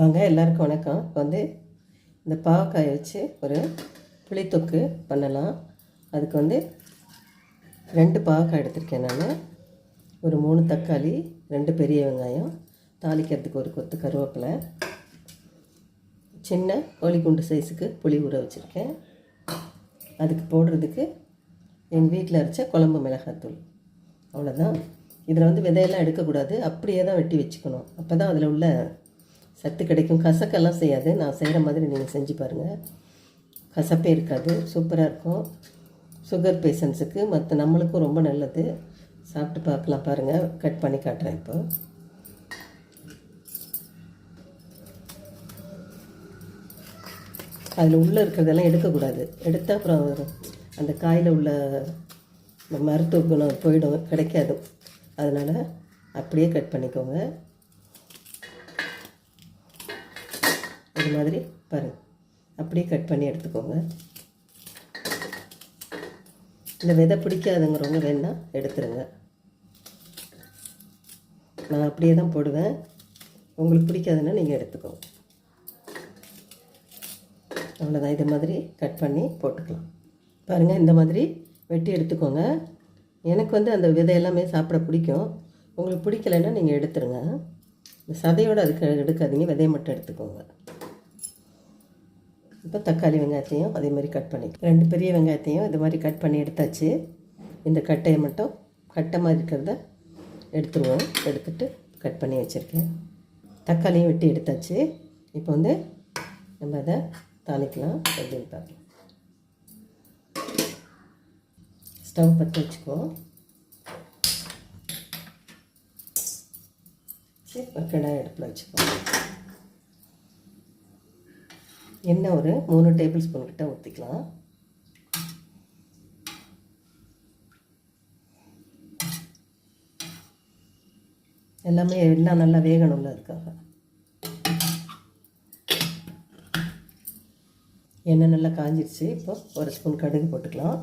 வாங்க எல்லாருக்கும் வணக்கம். இப்போ வந்து இந்த பாவக்காயை வச்சு ஒரு புளித்தொக்கு பண்ணலாம். அதுக்கு வந்து ரெண்டு பாவக்காய் எடுத்திருக்கேன் நான். ஒரு மூணு தக்காளி ரெண்டு பெரிய வெங்காயம் தாளிக்கிறதுக்கு ஒரு கொத்து கருவேப்பிலை சின்ன கோழிக்குண்டு சைஸுக்கு புளி ஊற வச்சுருக்கேன். அதுக்கு போடுறதுக்கு எங்கள் வீட்டில் அரைச்ச குழம்பு மிளகாத்தூள். அவ்வளோதான் இதில் வந்து விதையெல்லாம் எடுக்கக்கூடாது. அப்படியே தான் வெட்டி வச்சுக்கணும். அப்போ தான் அதில் உள்ள சத்து கிடைக்கும். கசக்கெல்லாம் செய்யாது. நான் செய்கிற மாதிரி நீங்கள் செஞ்சு பாருங்கள் கசப்பே இருக்காது. சூப்பராக இருக்கும். சுகர் பேஷண்ட்ஸுக்கு மற்ற நம்மளுக்கும் ரொம்ப நல்லது. சாப்பிட்டு பார்க்கலாம் பாருங்கள் கட் பண்ணி காட்டுறேன் இப்போ. அதில் உள்ளே இருக்கிறதெல்லாம் எடுக்கக்கூடாது. எடுத்தால் அப்புறம் அந்த காயில் உள்ள மருத்துவ குணம் போயிடும். கிடைக்காது. அதனால் அப்படியே கட் பண்ணிக்கோங்க. இது மாதிரி பாருங்கள் அப்படியே கட் பண்ணி எடுத்துக்கோங்க. இந்த விதை பிடிக்காதுங்கிறவங்க வேணால் எடுத்துருங்க. நான் அப்படியே தான் போடுவேன். உங்களுக்கு பிடிக்காதுன்னா நீங்கள் எடுத்துக்கோங்க. அவ்வளோதான் இது மாதிரி கட் பண்ணி போட்டுக்கலாம். பாருங்கள் இந்த மாதிரி வெட்டி எடுத்துக்கோங்க. எனக்கு வந்து அந்த விதை எல்லாமே சாப்பிட பிடிக்கும். உங்களுக்கு பிடிக்கலைன்னா நீங்கள் எடுத்துருங்க. இந்த சதையோடு அதுக்கு எடுக்காதீங்க. விதையை மட்டும் எடுத்துக்கோங்க. இப்போ தக்காளி வெங்காயத்தையும் அதே மாதிரி கட் பண்ணி ரெண்டு பெரிய வெங்காயத்தையும் இது மாதிரி கட் பண்ணி எடுத்தாச்சு. இந்த கட்டையை மட்டும் கட்டை மாதிரி இருக்கிறத எடுத்துருவோம். எடுத்துட்டு கட் பண்ணி வச்சுருக்கேன். தக்காளியும் வெட்டி எடுத்தாச்சு. இப்போ வந்து நம்ம அதை தாளிக்கலாம் அப்படின்னு பார்க்கலாம். ஸ்டவ் பற்ற வச்சுக்குவோம். சரி இப்போ கடாய் அடுப்பில் வச்சுக்குவோம். எண்ணெய் ஒரு மூணு டேபிள் ஸ்பூன் கிட்ட ஊற்றிக்கலாம் எல்லாமே எல்லாம் நல்லா வேகணும்ல அதுக்காக. எண்ணெய் நல்லா காஞ்சிருச்சு. இப்போ ஒரு ஸ்பூன் கடுகு போட்டுக்கலாம்.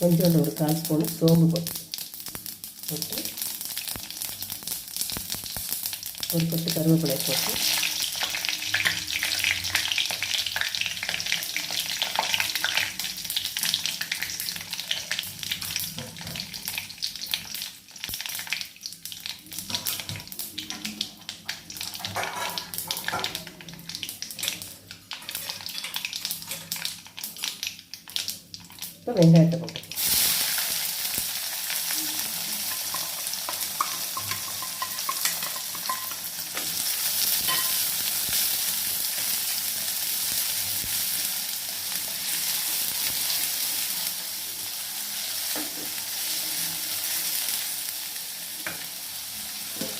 கொஞ்சோண்டு ஒரு கால் ஸ்பூன் சோம்பு போட்டு போட்டு ஒரு கொத்து கருவேப்பிலை போட்டு இப்போ வெங்காயத்தை போட்டு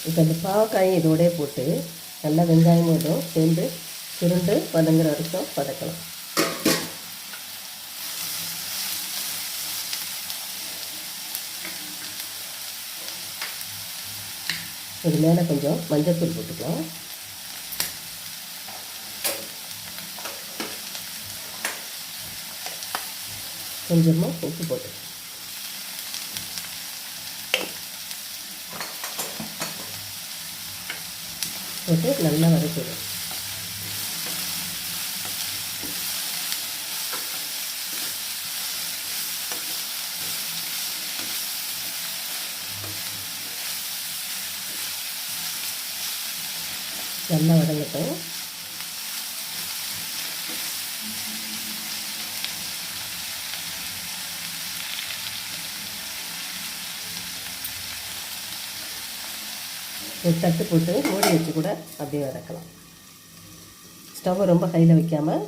இப்போ இந்த பாவக்காயும் இதோடய போட்டு நல்லா வெங்காயம் இதுவும் சேர்ந்து சுருண்டு வதங்குற வரைக்கும் வதக்கலாம். இது மேலே கொஞ்சம் மஞ்சத்தூள் போட்டுக்கலாம். கொஞ்சமாக உப்பு போட்டு. போட்டு நல்லா வதக்கிடும் நல்லா வதங்கட்டும். ஒரு தட்டு போட்டு மூடி வச்சு கூட அப்படியே வதக்கலாம். ஸ்டவ் ரொம்ப ஹையில் வைக்காமல்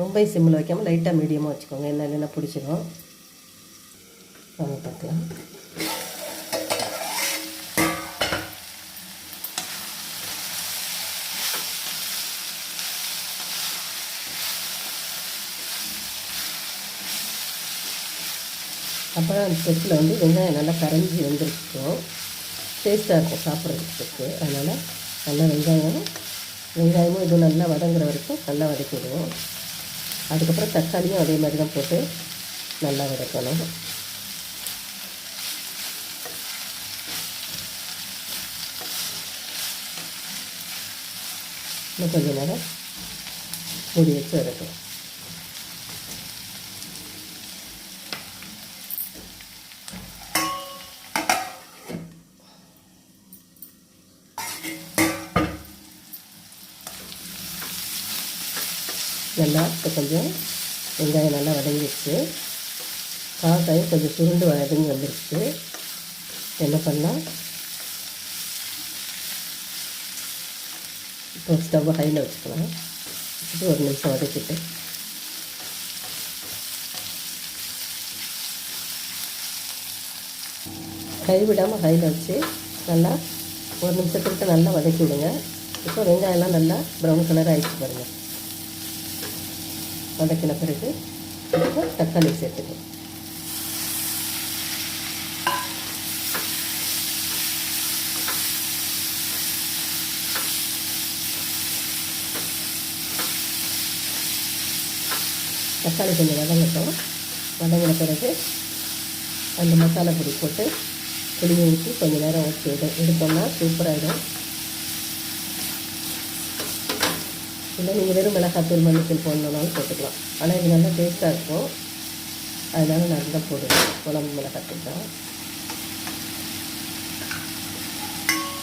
ரொம்ப சிம்மில் வைக்காமல் லைட்டாக மீடியமாக வச்சுக்கோங்க. என்ன இல்லைன்னா பிடிச்சிடும் வாங்க பார்க்கலாம். அப்புறம் அந்த செட்டில் வந்து வெங்காயம் நல்லா கரைஞ்சி வெந்திருக்கும். டேஸ்ட்டாக இருக்கும் சாப்பிட்றதுக்கு. அதனால் நல்லா வெங்காயம் வெங்காயமும் இதுவும் நல்லா வதங்குற வரைக்கும் நல்லா வதக்கிடுவோம். அதுக்கப்புறம் தக்காளியும் அதே மாதிரி தான் போட்டு நல்லா வதக்கணும். இன்னும் கொஞ்சம் நேரம் மூடி வச்சு வதக்கணும். நல்லா இப்போ கொஞ்சம் வெங்காயம் நல்லா வதங்கிடுச்சு. காக்காயும் கொஞ்சம் சுருண்டு வதங்கி வந்துருச்சு. என்ன பண்ணலாம்? இப்போ ஸ்டவ் ஹையில் வச்சுக்கலாம். வச்சுட்டு ஒரு நிமிஷம் வதக்கிட்டு. கைவிடாமல் ஹையில் வச்சு நல்லா ஒரு நிமிஷத்துக்கு நல்லா வதக்கி விடுங்க. இப்போ வெங்காயம்லாம் நல்லா ப்ரௌன் கலர் ஆகிடுச்சு பாருங்கள் வதக்கின பிறகு இப்போ தக்காளி சேர்த்துக்கணும் தக்காளி கொஞ்சம் வதங்கட்டும். வதங்கின பிறகு அந்த மசாலா பொடி போட்டு புளியை ஊற்றி கொஞ்சம் நேரம் வச்சு எடு எடுத்தோம்னா சூப்பராகிடும் இல்லை நீங்கள் வெறும் மிளகாத்தூள் மல்லித்தூள் போடணுன்னாலும் போட்டுக்கலாம். ஆனால் இது நல்லா டேஸ்ட்டாக இருக்கும். அதனால் நான் இதை போடுவேன் குழம்பு மிளகாத்தூள் தான்.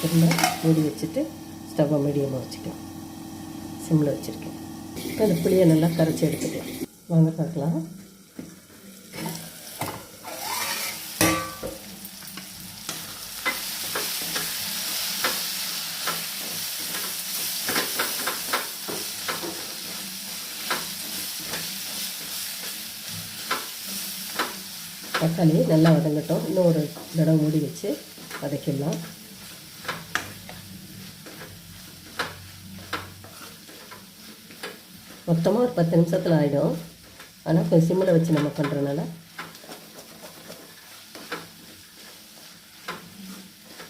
திரும்ப மூடி வச்சுட்டு ஸ்டவ்வை மீடியமாக வச்சுக்கலாம். சிம்மில் வச்சுருக்கேன். இப்போ அந்த புளியை நல்லா கரைச்சி எடுத்துக்கலாம். வாங்க பார்க்கலாம். தக்காளி நல்லா வதங்கட்டும். இன்னும் ஒரு தடவை மூடி வச்சு வதக்கிடலாம். மொத்தமாக ஒரு பத்து நிமிஷத்தில் ஆகிடும் ஆனால் கொஞ்சம் சிம்மில் வச்சு நம்ம பண்ணுறதுனால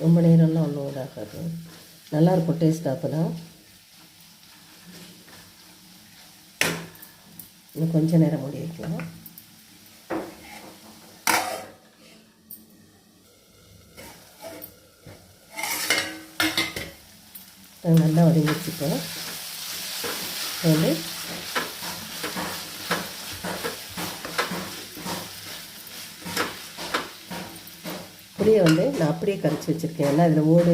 ரொம்ப நேரம்லாம் ஒன்றும் இதாகாது. நல்லாயிருக்கும் டேஸ்ட் அப்போ தான் இன்னும் கொஞ்சம் நேரம் மூடி வைக்கலாம். நல்லா வதங்கிடுச்சு இப்போ வந்து புளியை வந்து நான் அப்படியே கரைச்சி வச்சுருக்கேன். ஏன்னா அதில் ஓடு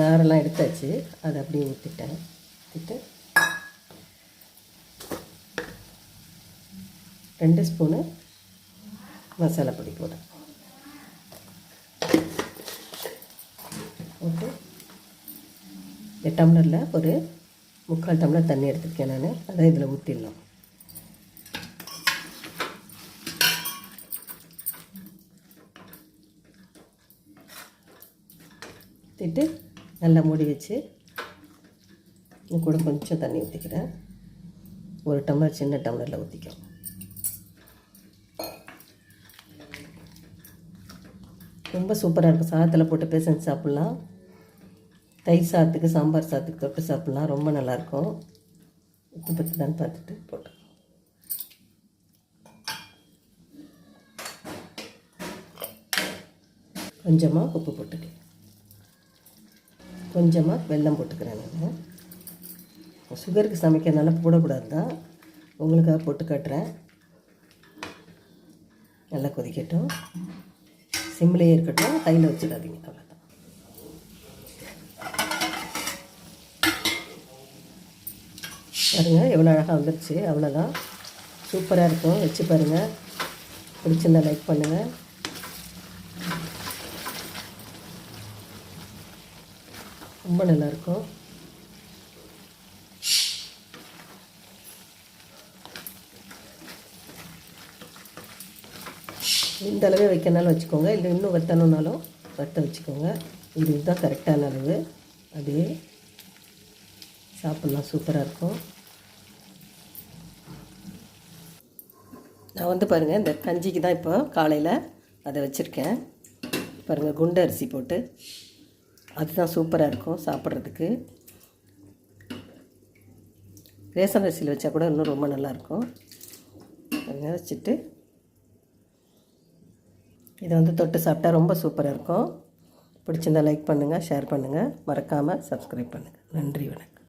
நாரெல்லாம் எடுத்தாச்சு. அதை அப்படியே ஊற்றிட்டேன் ஊற்றிட்டு ரெண்டு ஸ்பூனு மசாலா பொடி போடுறேன் போட்டு இந்த டம்ளரில் ஒரு முக்கால் டம்ளர் தண்ணி எடுத்துருக்கேன் நான். அதை இதில் ஊற்றிடலாம் ஊற்றிட்டு நல்லா மூடி வச்சு இன்னும் கூட கொஞ்சம் தண்ணி ஊற்றிக்கிறேன் ஒரு டம்ளர் சின்ன டம்ளரில் ஊற்றிக்கலாம் ரொம்ப சூப்பராக இருக்கும். சாதத்தில் போட்டு பேசஞ்சு சாப்பிட்லாம். தயிர் சாதத்துக்கு சாம்பார் சாதத்துக்கு தொட்டு சாப்பிட்லாம். ரொம்ப நல்லாயிருக்கும். உப்பு பற்றி தான் பார்த்துட்டு போட்டோம் கொஞ்சமாக உப்பு போட்டுக்கிறேன் கொஞ்சமாக வெல்லம் போட்டுக்கிறேன் நான். சுகருக்கு சமைக்கிறதுனால போடக்கூடாது தான் உங்களுக்காக போட்டு காட்டுறேன். நல்லா கொதிக்கட்டும். சிம்லேயே இருக்கட்டும். கையில் வச்சிடாதீங்க அவ்வளோ பாருங்கள் எவ்வளோ அழகாக வந்துருச்சு. அவ்வளோதான் சூப்பராக இருக்கும். வச்சு பாருங்கள் பிடிச்சிருந்தா லைக் பண்ணுங்கள் ரொம்ப நல்லாயிருக்கும் இந்த அளவே வைக்கிறனாலும் வச்சுக்கோங்க. இல்லை இன்னும் வற்றணுன்னாலும் வற்ற வச்சுக்கோங்க. இது இதுதான் கரெக்டான அளவு. அப்படியே சாப்பிட்லாம். சூப்பராக இருக்கும். நான் வந்து பாருங்கள் இந்த கஞ்சிக்கு தான் இப்போ காலையில் அதை வச்சுருக்கேன். பாருங்கள் குண்டு அரிசி போட்டு. அதுதான் சூப்பராக இருக்கும் சாப்பிட்றதுக்கு. ரேஷன் அரிசியில் வச்சா கூட இன்னும் ரொம்ப நல்லாயிருக்கும் பாருங்க வச்சுட்டு. இதை வந்து தொட்டு சாப்பிட்டா ரொம்ப சூப்பராக இருக்கும். பிடிச்சிருந்தா லைக் பண்ணுங்கள் ஷேர் பண்ணுங்கள் மறக்காமல் சப்ஸ்கிரைப் பண்ணுங்கள் நன்றி வணக்கம்.